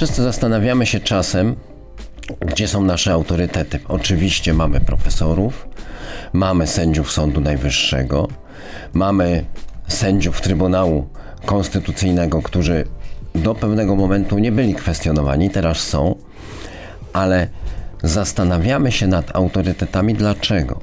Wszyscy zastanawiamy się czasem, gdzie są nasze autorytety. Oczywiście mamy profesorów, mamy sędziów Sądu Najwyższego, mamy sędziów Trybunału Konstytucyjnego, którzy do pewnego momentu nie byli kwestionowani, teraz są, ale zastanawiamy się nad autorytetami dlaczego?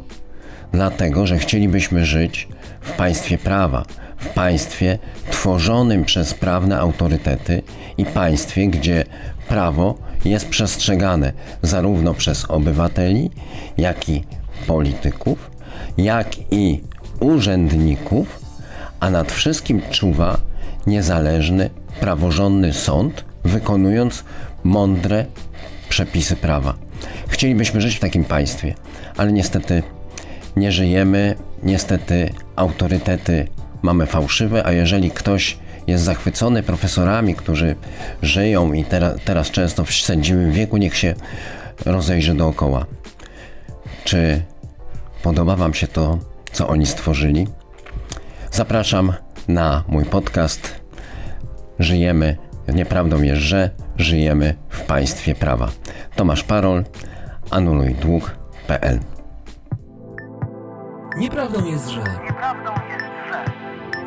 Dlatego, że chcielibyśmy żyć w państwie prawa, w państwie tworzonym przez prawne autorytety i państwie, gdzie prawo jest przestrzegane zarówno przez obywateli, jak i polityków, jak i urzędników, a nad wszystkim czuwa niezależny, praworządny sąd, wykonując mądre przepisy prawa. Chcielibyśmy żyć w takim państwie, ale niestety nie żyjemy, niestety autorytety mamy fałszywe, a jeżeli ktoś jest zachwycony profesorami, którzy żyją i teraz, teraz często w sędziwym wieku, niech się rozejrzy dookoła. Czy podoba Wam się to, co oni stworzyli? Zapraszam na mój podcast. Żyjemy, nieprawdą jest, że żyjemy w państwie prawa. Tomasz Parol, anuluj dług.pl Nieprawdą jest, że. Nieprawdą jest, że.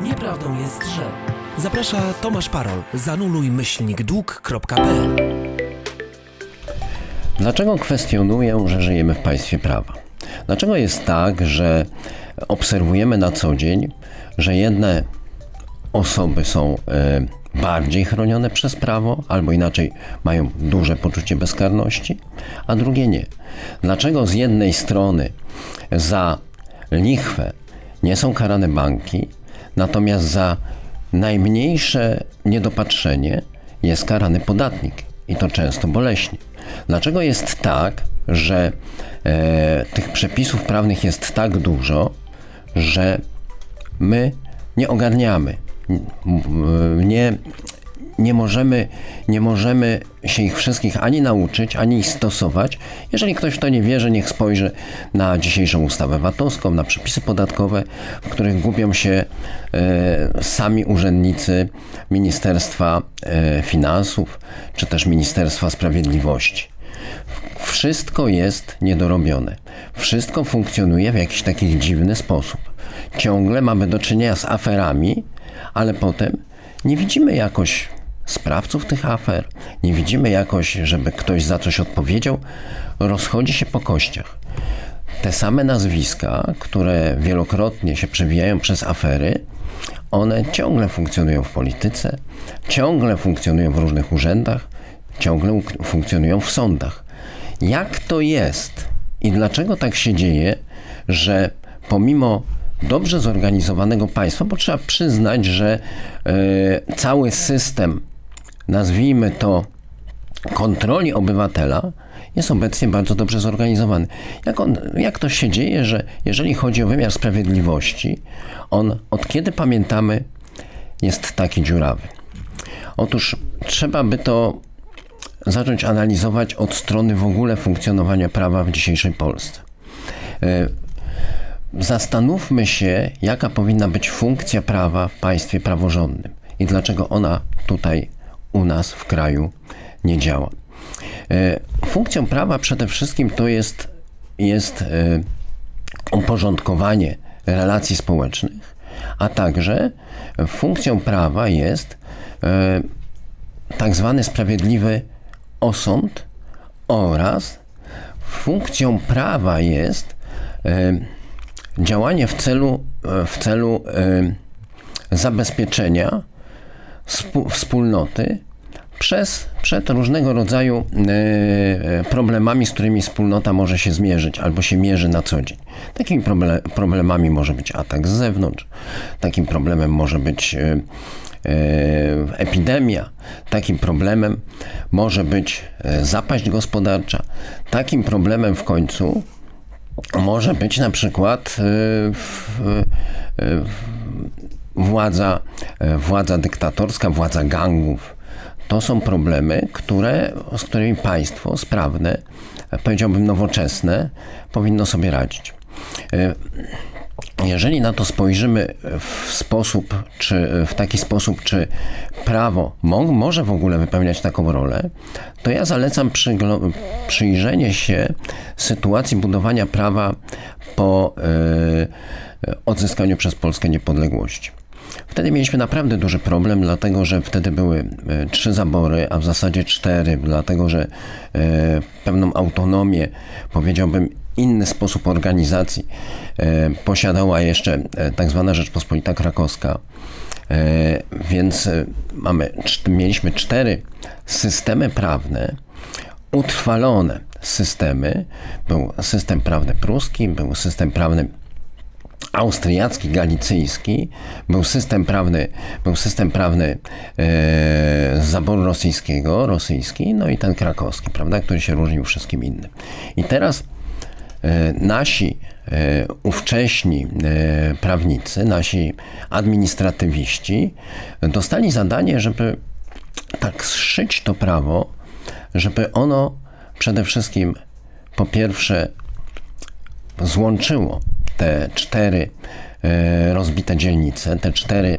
Nieprawdą jest, że. Zaprasza Tomasz Parol. Zanuluj myślnik dług.pl. Dlaczego kwestionuję, że żyjemy w państwie prawa? Dlaczego jest tak, że obserwujemy na co dzień, że jedne osoby są e, bardziej chronione przez prawo, albo inaczej mają duże poczucie bezkarności, a drugie nie? Dlaczego z jednej strony za lichwę nie są karane banki, natomiast za najmniejsze niedopatrzenie jest karany podatnik i to często boleśnie. Dlaczego jest tak, że e, tych przepisów prawnych jest tak dużo, że my nie ogarniamy, nie, nie, możemy, nie możemy się ich wszystkich ani nauczyć, ani ich stosować. Jeżeli ktoś w to nie wierzy, niech spojrzy na dzisiejszą ustawę VAT-owską, na przepisy podatkowe, w których gubią się e, sami urzędnicy Ministerstwa e, Finansów czy też Ministerstwa Sprawiedliwości. Wszystko jest niedorobione. Wszystko funkcjonuje w jakiś taki dziwny sposób. Ciągle mamy do czynienia z aferami, ale potem nie widzimy jakoś sprawców tych afer, nie widzimy jakoś, żeby ktoś za coś odpowiedział. Rozchodzi się po kościach. Te same nazwiska, które wielokrotnie się przewijają przez afery, one ciągle funkcjonują w polityce, ciągle funkcjonują w różnych urzędach, ciągle funkcjonują w sądach. Jak to jest i dlaczego tak się dzieje, że pomimo dobrze zorganizowanego państwa, bo trzeba przyznać, że e, cały system, nazwijmy to kontroli obywatela, jest obecnie bardzo dobrze zorganizowany. Jak, on, jak to się dzieje, że jeżeli chodzi o wymiar sprawiedliwości, on od kiedy pamiętamy jest taki dziurawy? Otóż trzeba by to zacząć analizować od strony w ogóle funkcjonowania prawa w dzisiejszej Polsce. E, Zastanówmy się, jaka powinna być funkcja prawa w państwie praworządnym i dlaczego ona tutaj u nas w kraju nie działa. E, Funkcją prawa przede wszystkim to jest, jest e, uporządkowanie relacji społecznych, a także funkcją prawa jest e, tak zwany sprawiedliwy osąd oraz funkcją prawa jest działanie w celu, w celu zabezpieczenia wspólnoty przez, przed różnego rodzaju e, e, problemami, z którymi wspólnota może się zmierzyć albo się mierzy na co dzień. Takimi proble- problemami może być atak z zewnątrz, takim problemem może być e, epidemia, takim problemem może być zapaść gospodarcza, takim problemem w końcu może być na przykład władza, e, władza dyktatorska, władza gangów. To są problemy, które, z którymi państwo sprawne, e, powiedziałbym nowoczesne, powinno sobie radzić. E, jeżeli na to spojrzymy w sposób, czy w taki sposób, czy prawo mo, może w ogóle wypełniać taką rolę, to ja zalecam przyjrzenie się sytuacji budowania prawa po odzyskaniu przez Polskę niepodległości. Wtedy mieliśmy naprawdę duży problem, dlatego że wtedy były e, trzy zabory, a w zasadzie cztery, dlatego że e, pewną autonomię, powiedziałbym, inny sposób organizacji e, posiadała jeszcze tak zwana Rzeczpospolita Krakowska. Więc mamy, mieliśmy cztery systemy prawne, utrwalone systemy. Był system prawny pruski, był system prawny austriacki, galicyjski, był system prawny, był system prawny e, zaboru rosyjskiego, rosyjski, no i ten krakowski, prawda, który się różnił wszystkim innym. I teraz e, nasi e, ówcześni e, prawnicy, nasi administratywiści dostali zadanie, żeby tak zszyć to prawo, żeby ono przede wszystkim po pierwsze złączyło te cztery e, rozbite dzielnice, te cztery,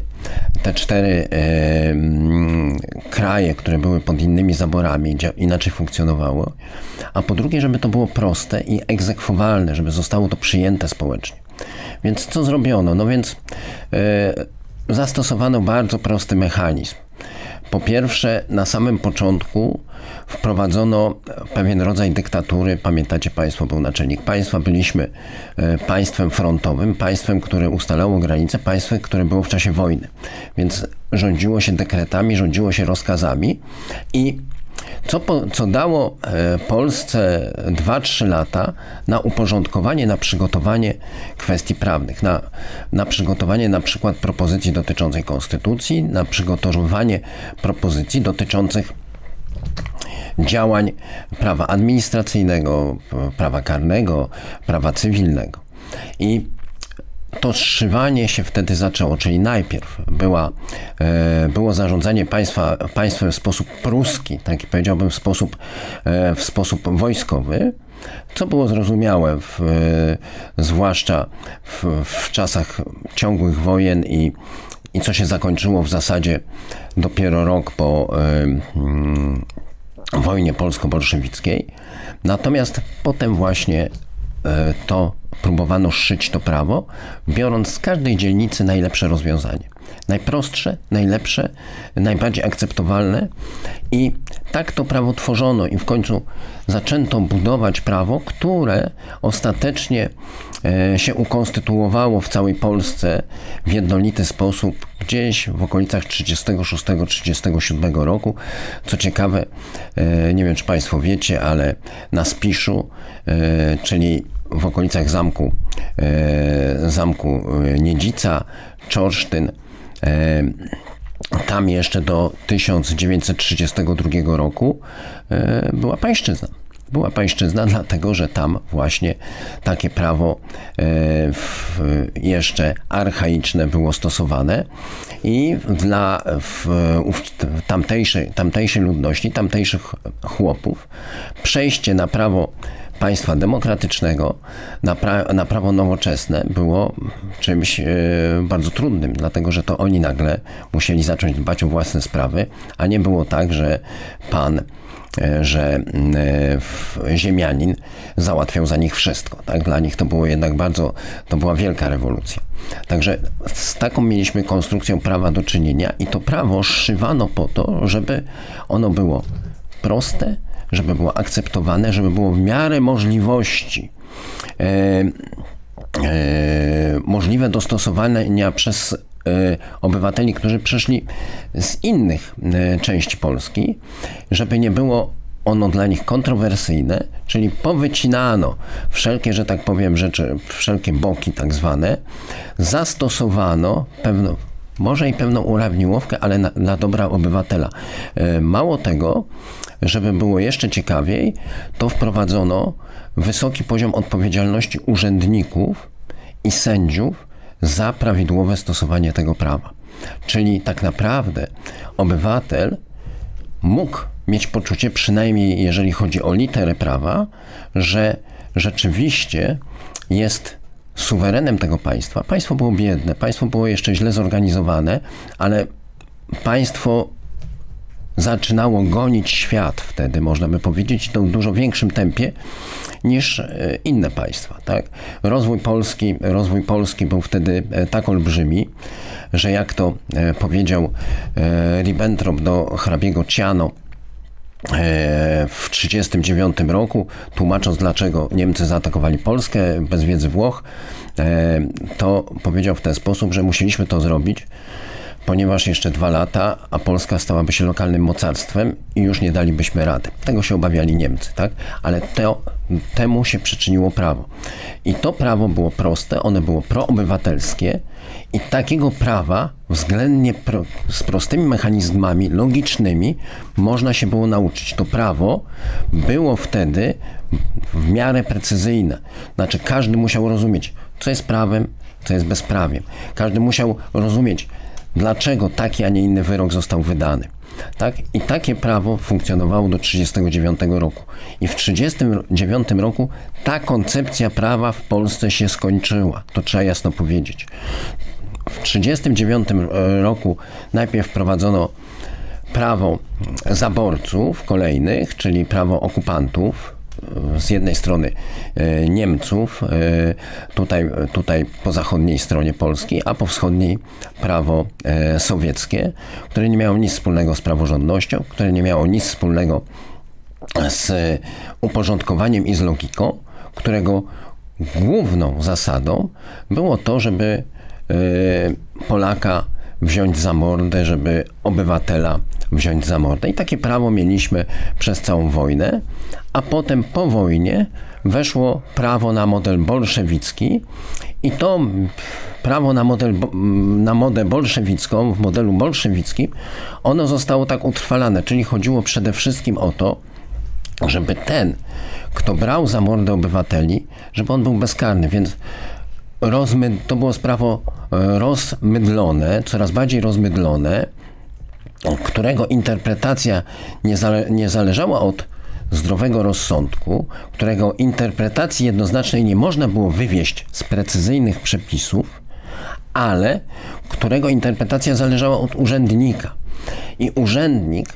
te cztery e, mm, kraje, które były pod innymi zaborami, inaczej funkcjonowały, a po drugie, żeby to było proste i egzekwowalne, żeby zostało to przyjęte społecznie. Więc co zrobiono? No więc e, zastosowano bardzo prosty mechanizm. Po pierwsze, na samym początku wprowadzono pewien rodzaj dyktatury. Pamiętacie Państwo, był naczelnik państwa. Byliśmy e, państwem frontowym, państwem, które ustalało granice, państwem, które było w czasie wojny. Więc rządziło się dekretami, rządziło się rozkazami i co, po, co dało e, Polsce 2-3 lata na uporządkowanie, na przygotowanie kwestii prawnych, na, na przygotowanie na przykład propozycji dotyczącej konstytucji, na przygotowanie propozycji dotyczących działań prawa administracyjnego, prawa karnego, prawa cywilnego. I to zszywanie się wtedy zaczęło, czyli najpierw była, e, było zarządzanie państwa, państwem w sposób pruski, taki powiedziałbym w sposób, e, w sposób wojskowy, co było zrozumiałe, w, e, zwłaszcza w, w czasach ciągłych wojen i, i co się zakończyło w zasadzie dopiero rok po e, mm, wojnie polsko-bolszewickiej. Natomiast potem właśnie to próbowano szyć to prawo, biorąc z każdej dzielnicy najlepsze rozwiązanie. Najprostsze, najlepsze, najbardziej akceptowalne i tak to prawo tworzono i w końcu zaczęto budować prawo, które ostatecznie e, się ukonstytuowało w całej Polsce w jednolity sposób gdzieś w okolicach 36-37 roku. Co ciekawe, e, nie wiem czy Państwo wiecie, ale na Spiszu, e, czyli w okolicach zamku, e, zamku e, Niedzica, Czorsztyn, e, tam jeszcze do 1932 roku była pańszczyzna. Była pańszczyzna, dlatego że tam właśnie takie prawo w, jeszcze archaiczne było stosowane i dla w, tamtejszej, tamtejszej ludności, tamtejszych chłopów przejście na prawo państwa demokratycznego na, pra, na prawo nowoczesne było czymś e, bardzo trudnym, dlatego że to oni nagle musieli zacząć dbać o własne sprawy, a nie było tak, że pan e, że e, ziemianin załatwiał za nich wszystko. Tak? Dla nich to było jednak bardzo, to była wielka rewolucja. Także z taką mieliśmy konstrukcją prawa do czynienia i to prawo szywano po to, żeby ono było proste, żeby było akceptowane, żeby było w miarę możliwości e, e, możliwe do stosowania przez e, obywateli, którzy przyszli z innych e, części Polski, żeby nie było ono dla nich kontrowersyjne, czyli powycinano wszelkie, że tak powiem, rzeczy, wszelkie boki tak zwane, zastosowano pewną, może i pewną urawniłowkę, ale na, dla dobra obywatela. E, Mało tego, żeby było jeszcze ciekawiej, to wprowadzono wysoki poziom odpowiedzialności urzędników i sędziów za prawidłowe stosowanie tego prawa. Czyli tak naprawdę obywatel mógł mieć poczucie, przynajmniej jeżeli chodzi o literę prawa, że rzeczywiście jest suwerenem tego państwa. Państwo było biedne, państwo było jeszcze źle zorganizowane, ale państwo zaczynało gonić świat wtedy, można by powiedzieć, to w dużo większym tempie niż e, inne państwa. Tak? Rozwój, Polski, rozwój Polski był wtedy e, tak olbrzymi, że jak to e, powiedział Ribbentrop do hrabiego Ciano, w 1939 roku, tłumacząc dlaczego Niemcy zaatakowali Polskę bez wiedzy Włoch, e, to powiedział w ten sposób, że musieliśmy to zrobić, ponieważ jeszcze dwa lata, a Polska stałaby się lokalnym mocarstwem i już nie dalibyśmy rady. Tego się obawiali Niemcy, tak? Ale to, temu się przyczyniło prawo. I to prawo było proste, one było proobywatelskie i takiego prawa względnie pro, z prostymi mechanizmami logicznymi można się było nauczyć. To prawo było wtedy w miarę precyzyjne. Znaczy każdy musiał rozumieć, co jest prawem, co jest bezprawiem. Każdy musiał rozumieć, dlaczego taki, a nie inny wyrok został wydany. Tak? I takie prawo funkcjonowało do 1939 roku. I w 1939 roku ta koncepcja prawa w Polsce się skończyła. To trzeba jasno powiedzieć. W 1939 roku najpierw wprowadzono prawo zaborców kolejnych, czyli prawo okupantów, z jednej strony e, Niemców, e, tutaj, tutaj po zachodniej stronie Polski, a po wschodniej prawo e, sowieckie, które nie miało nic wspólnego z praworządnością, które nie miało nic wspólnego z uporządkowaniem i z logiką, którego główną zasadą było to, żeby Polaka wziąć za mordę, żeby obywatela wziąć za mordę. I takie prawo mieliśmy przez całą wojnę, a potem po wojnie weszło prawo na model bolszewicki. I to prawo na, model, na modę bolszewicką, w modelu bolszewickim, ono zostało tak utrwalane, czyli chodziło przede wszystkim o to, żeby ten, kto brał za mordę obywateli, żeby on był bezkarny, więc rozmy, to było sprawo e, rozmydlone, coraz bardziej rozmydlone, którego interpretacja nie, zale, nie zależała od zdrowego rozsądku, którego interpretacji jednoznacznej nie można było wywieść z precyzyjnych przepisów, ale którego interpretacja zależała od urzędnika. I urzędnik,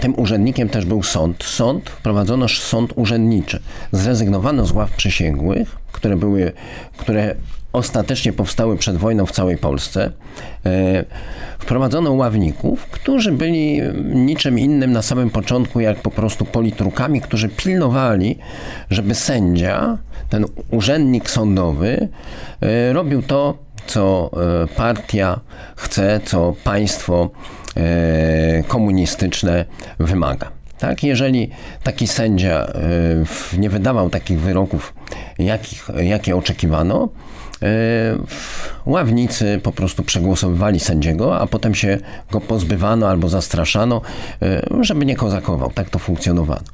tym urzędnikiem też był sąd. Sąd, wprowadzono sąd urzędniczy. Zrezygnowano z ław przysięgłych, które były, które ostatecznie powstały przed wojną w całej Polsce. E, wprowadzono ławników, którzy byli niczym innym na samym początku, jak po prostu politrukami, którzy pilnowali, żeby sędzia, ten urzędnik sądowy, e, robił to, co e, partia chce, co państwo komunistyczne wymaga. Tak, jeżeli taki sędzia nie wydawał takich wyroków, jakich, jakie oczekiwano, ławnicy po prostu przegłosowywali sędziego, a potem się go pozbywano albo zastraszano, żeby nie kozakował. Tak to funkcjonowano.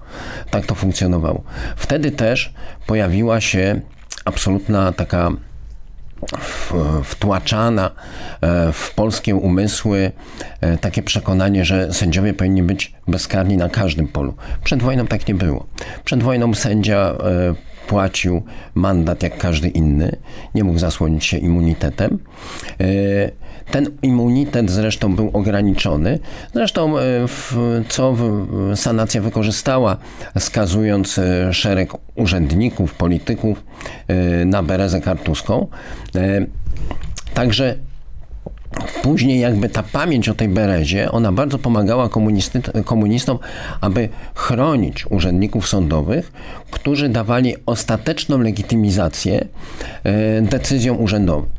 Tak to funkcjonowało. Wtedy też pojawiła się absolutna taka wtłaczana w polskie umysły takie przekonanie, że sędziowie powinni być bezkarni na każdym polu. Przed wojną tak nie było. Przed wojną sędzia płacił mandat jak każdy inny, nie mógł zasłonić się immunitetem. Ten immunitet zresztą był ograniczony, zresztą co sanacja wykorzystała, skazując szereg urzędników, polityków na berezę kartuską. Także Później jakby ta pamięć o tej berezie, ona bardzo pomagała komunistom, aby chronić urzędników sądowych, którzy dawali ostateczną legitymizację decyzjom urzędowym.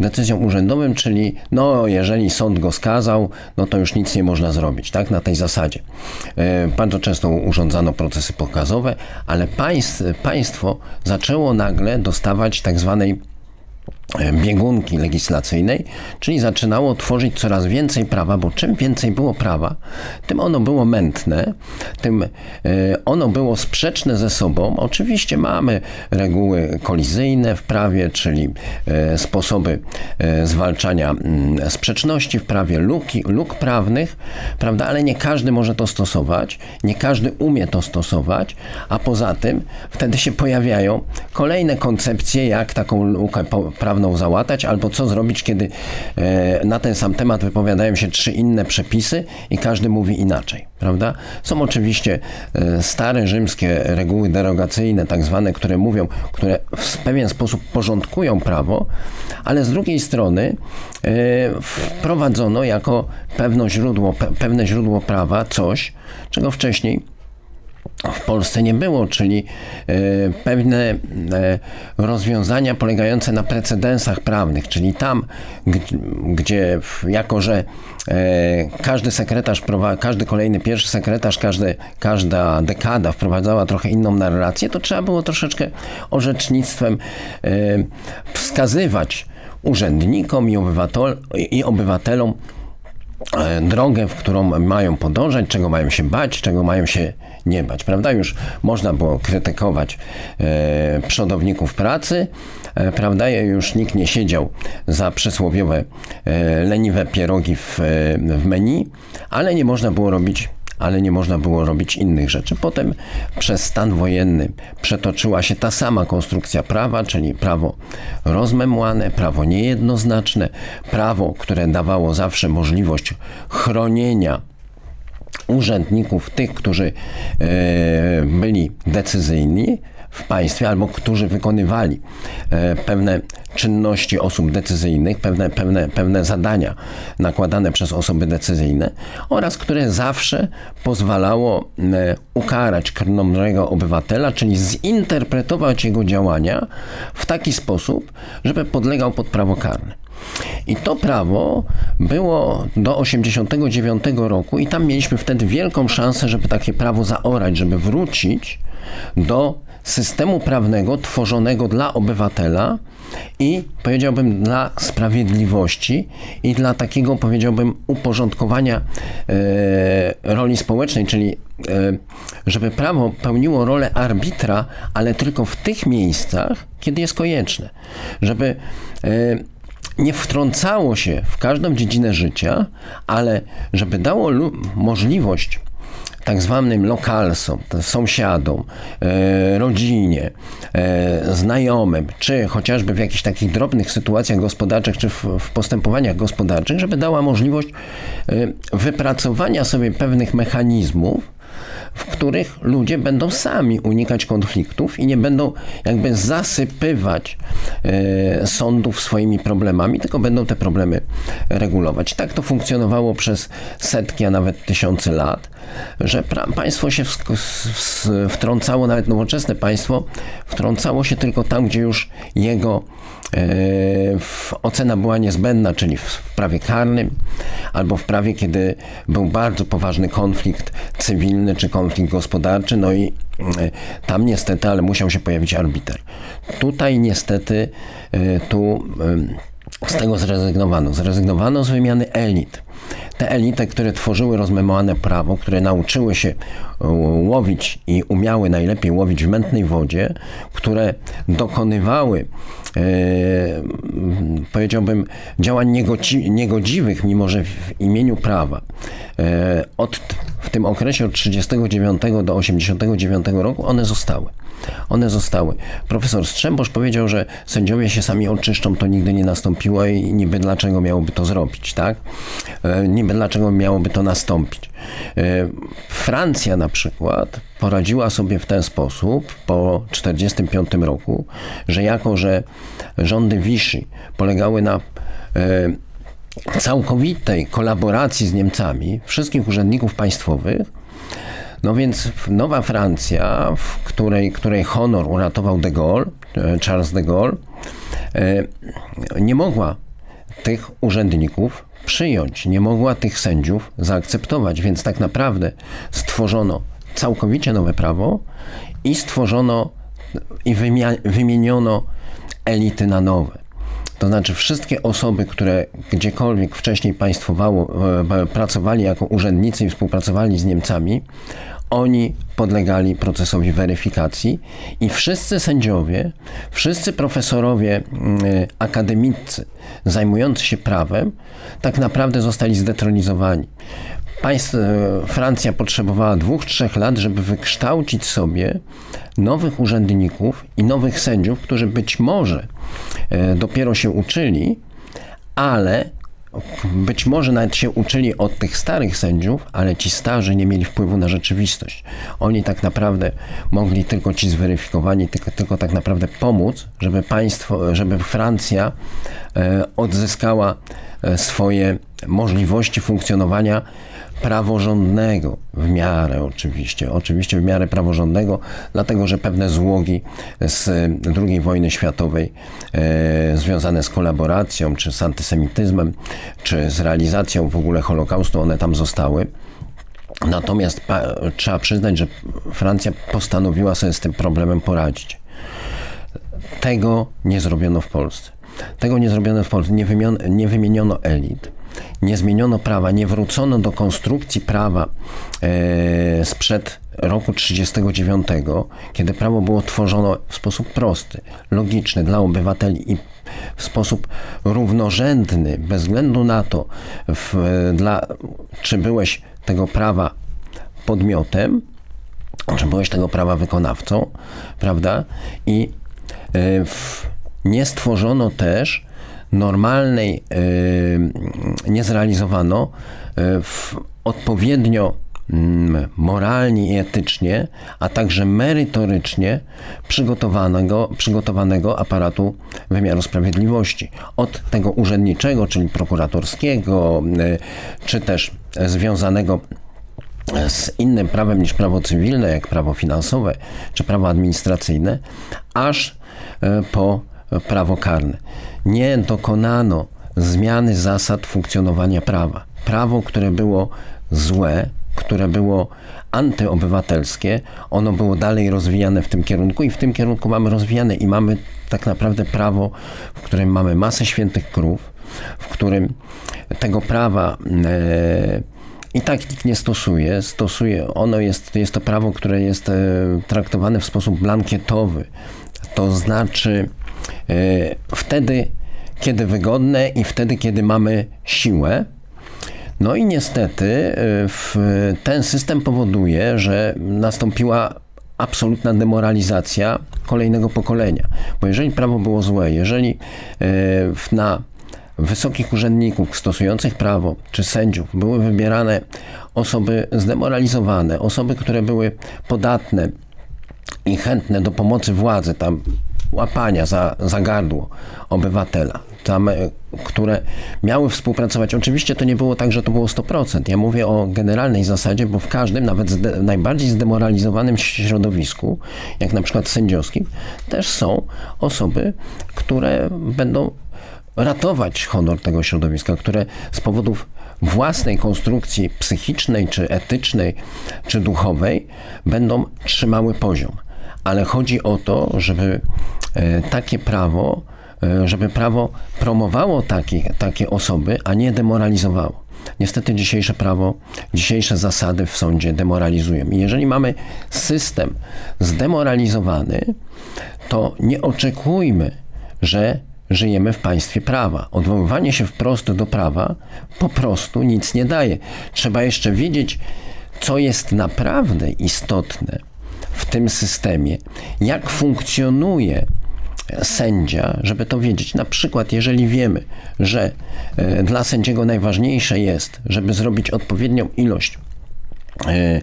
Decyzją urzędowym, czyli no, jeżeli sąd go skazał, no to już nic nie można zrobić, tak, na tej zasadzie. Bardzo często urządzano procesy pokazowe, ale państw, państwo zaczęło nagle dostawać tak zwanej e, biegunki legislacyjnej, czyli zaczynało tworzyć coraz więcej prawa, bo czym więcej było prawa, tym ono było mętne, tym e, ono było sprzeczne ze sobą. Oczywiście mamy reguły kolizyjne w prawie, czyli e, sposoby e, zwalczania mm, sprzeczności w prawie, luki, luk prawnych, prawda, ale nie każdy może to stosować, nie każdy umie to stosować, a poza tym wtedy się pojawiają kolejne koncepcje, jak taką lukę po- prawną załatać, albo co zrobić, kiedy e, na ten sam temat wypowiadają się trzy inne przepisy i każdy mówi inaczej, prawda? Są oczywiście e, stare rzymskie reguły derogacyjne, tak zwane, które mówią, które w pewien sposób porządkują prawo, ale z drugiej strony e, wprowadzono jako pewne źródło, pe, pewne źródło prawa coś, czego wcześniej w Polsce nie było, czyli e, pewne e, rozwiązania polegające na precedensach prawnych, czyli tam, gdzie jako, że e, każdy sekretarz, każdy kolejny pierwszy sekretarz, każdy, każda dekada wprowadzała trochę inną narrację, to trzeba było troszeczkę orzecznictwem wskazywać urzędnikom i, i obywatelom drogę, w którą mają podążać, czego mają się bać, czego mają się nie bać, prawda? Już można było krytykować e, przodowników pracy, e, prawda? Już nikt nie siedział za przysłowiowe e, leniwe pierogi w, e, w menu, ale nie można było robić ale nie można było robić innych rzeczy. Potem przez stan wojenny przetoczyła się ta sama konstrukcja prawa, czyli prawo rozmemłane, prawo niejednoznaczne, prawo, które dawało zawsze możliwość chronienia urzędników, tych, którzy e, byli decyzyjni w państwie albo którzy wykonywali e, pewne czynności osób decyzyjnych, pewne, pewne, pewne zadania nakładane przez osoby decyzyjne oraz które zawsze pozwalało e, ukarać krnąbrego obywatela, czyli zinterpretować jego działania w taki sposób, żeby podlegał pod prawo karne. I to prawo było do 89 roku i tam mieliśmy wtedy wielką szansę, żeby takie prawo zaorać, żeby wrócić do systemu prawnego tworzonego dla obywatela i powiedziałbym dla sprawiedliwości i dla takiego powiedziałbym uporządkowania e, roli społecznej, czyli e, żeby prawo pełniło rolę arbitra, ale tylko w tych miejscach, kiedy jest konieczne. Żeby e, nie wtrącało się w każdą dziedzinę życia, ale żeby dało możliwość tak zwanym lokalsom, sąsiadom, e, rodzinie, e, znajomym, czy chociażby w jakichś takich drobnych sytuacjach gospodarczych, czy w, w postępowaniach gospodarczych, żeby dała możliwość e, wypracowania sobie pewnych mechanizmów, w których ludzie będą sami unikać konfliktów i nie będą jakby zasypywać e, sądów swoimi problemami, tylko będą te problemy regulować. Tak to funkcjonowało przez setki, a nawet tysiące lat, że państwo się wsk- s- wtrącało, nawet nowoczesne państwo, wtrącało się tylko tam, gdzie już jego e, w- ocena była niezbędna, czyli w, w prawie karnym, albo w prawie, kiedy był bardzo poważny konflikt cywilny czy konflikt gospodarczy, no i e, tam niestety, ale musiał się pojawić arbiter. Tutaj niestety e, tu z tego zrezygnowano. Zrezygnowano z wymiany elit. Te elity, które tworzyły rozmemowane prawo, które nauczyły się e, łowić i umiały najlepiej łowić w mętnej wodzie, które dokonywały, e, powiedziałbym, działań niegodzi, niegodziwych, mimo że w imieniu prawa. E, od, w tym okresie od 39 do 89 roku one zostały. One zostały. Profesor Strzembosz powiedział, że sędziowie się sami oczyszczą, to nigdy nie nastąpiło i niby dlaczego miałoby to zrobić, tak? E, Niby dlaczego miałoby to nastąpić. E, Francja na przykład poradziła sobie w ten sposób po 1945 roku, że jako, że rządy Vichy polegały na e, całkowitej kolaboracji z Niemcami wszystkich urzędników państwowych, no więc Nowa Francja, w której, której honor uratował de Gaulle, e, Charles de Gaulle, e, nie mogła tych urzędników przyjąć, nie mogła tych sędziów zaakceptować, więc tak naprawdę stworzono całkowicie nowe prawo i stworzono i wymieniono elity na nowe. To znaczy wszystkie osoby, które gdziekolwiek wcześniej państwowało, e, pracowali jako urzędnicy i współpracowali z Niemcami, oni podlegali procesowi weryfikacji i wszyscy sędziowie, wszyscy profesorowie akademicy zajmujący się prawem, tak naprawdę zostali zdetronizowani. Państw, e, Francja potrzebowała dwóch, trzech lat, żeby wykształcić sobie nowych urzędników i nowych sędziów, którzy być może e, dopiero się uczyli, ale być może nawet się uczyli od tych starych sędziów, ale ci starzy nie mieli wpływu na rzeczywistość. Oni tak naprawdę mogli tylko ci zweryfikowani, tylko, tylko tak naprawdę pomóc, żeby państwo, żeby Francja e, odzyskała swoje możliwości funkcjonowania praworządnego w miarę oczywiście, oczywiście w miarę praworządnego, dlatego że pewne złogi z II wojny światowej e, związane z kolaboracją, czy z antysemityzmem, czy z realizacją w ogóle Holokaustu, one tam zostały. Natomiast trzeba przyznać, że Francja postanowiła sobie z tym problemem poradzić. Tego nie zrobiono w Polsce. Tego nie zrobiono w Polsce. Nie, nie wymieniono elit nie zmieniono prawa, nie wrócono do konstrukcji prawa e, sprzed roku 1939, kiedy prawo było tworzone w sposób prosty, logiczny dla obywateli i w sposób równorzędny, bez względu na to, w, dla, czy byłeś tego prawa podmiotem, czy byłeś tego prawa wykonawcą, prawda? I e, w, nie stworzono też normalnej y, nie zrealizowano w odpowiednio mm, moralnie i etycznie, a także merytorycznie przygotowanego, przygotowanego aparatu wymiaru sprawiedliwości. Od tego urzędniczego, czyli prokuratorskiego, y, czy też związanego z innym prawem niż prawo cywilne, jak prawo finansowe czy prawo administracyjne, aż po prawo karne. Nie dokonano zmiany zasad funkcjonowania prawa. Prawo, które było złe, które było antyobywatelskie, ono było dalej rozwijane w tym kierunku i w tym kierunku mamy rozwijane i mamy tak naprawdę prawo, w którym mamy masę świętych krów, w którym tego prawa e, i tak nikt nie stosuje. stosuje ono jest, jest to prawo, które jest e, traktowane w sposób blankietowy. To znaczy wtedy, kiedy wygodne i wtedy, kiedy mamy siłę. No i niestety e, ten system powoduje, że nastąpiła absolutna demoralizacja kolejnego pokolenia. Bo jeżeli prawo było złe, jeżeli e, na wysokich urzędników stosujących prawo, czy sędziów, były wybierane osoby zdemoralizowane, osoby, które były podatne i chętne do pomocy władzy, tam łapania za, za gardło obywatela, tam, e, które miały współpracować. Oczywiście to nie było tak, że to było 100%. Ja mówię o generalnej zasadzie, bo w każdym, nawet zde, najbardziej zdemoralizowanym środowisku, jak na przykład sędziowskim, też są osoby, które będą ratować honor tego środowiska, które z powodów własnej konstrukcji psychicznej, czy etycznej, czy duchowej będą trzymały poziom. Ale chodzi o to, żeby E, takie prawo, e, żeby prawo promowało takie, takie osoby, a nie demoralizowało. Niestety dzisiejsze prawo, dzisiejsze zasady w sądzie demoralizują. I jeżeli mamy system zdemoralizowany, to nie oczekujmy, że żyjemy w państwie prawa. Odwoływanie się wprost do prawa po prostu nic nie daje. Trzeba jeszcze wiedzieć, co jest naprawdę istotne w tym systemie, jak funkcjonuje sędzia, żeby to wiedzieć. Na przykład, jeżeli wiemy, że e, dla sędziego najważniejsze jest, żeby zrobić odpowiednią ilość e,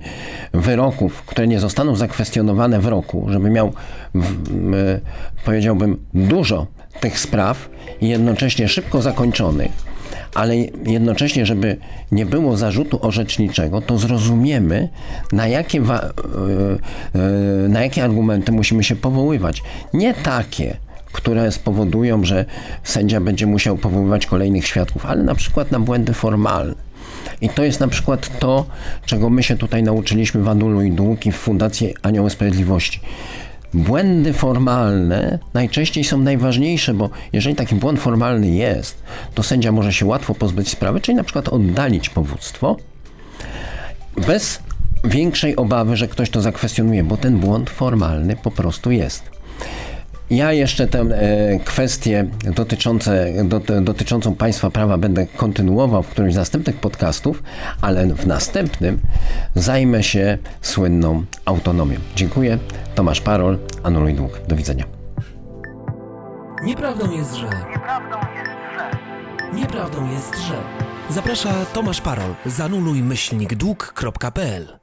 wyroków, które nie zostaną zakwestionowane w roku, żeby miał, powiedziałbym, dużo tych spraw i jednocześnie szybko zakończonych, ale jednocześnie, żeby nie było zarzutu orzeczniczego, to zrozumiemy, na jakie, e, e, na jakie argumenty musimy się powoływać. Nie takie, które spowodują, że sędzia będzie musiał powoływać kolejnych świadków, ale na przykład na błędy formalne. I to jest na przykład to, czego my się tutaj nauczyliśmy w Adulu i Długi w Fundacji Anioły Sprawiedliwości. Błędy formalne najczęściej są najważniejsze, bo jeżeli taki błąd formalny jest, to sędzia może się łatwo pozbyć sprawy, czyli na przykład oddalić powództwo bez większej obawy, że ktoś to zakwestionuje, bo ten błąd formalny po prostu jest. Ja jeszcze tę e, kwestię dotyczące, dot, dotyczącą państwa prawa będę kontynuował w którymś z następnych podcastów, ale w następnym zajmę się słynną autonomią. Dziękuję. Tomasz Parol, Anuluj Dług. Do widzenia. Nieprawdą jest, że... Nieprawdą jest, że... Zaprasza Tomasz Parol. Zanuluj myślnik dług.pl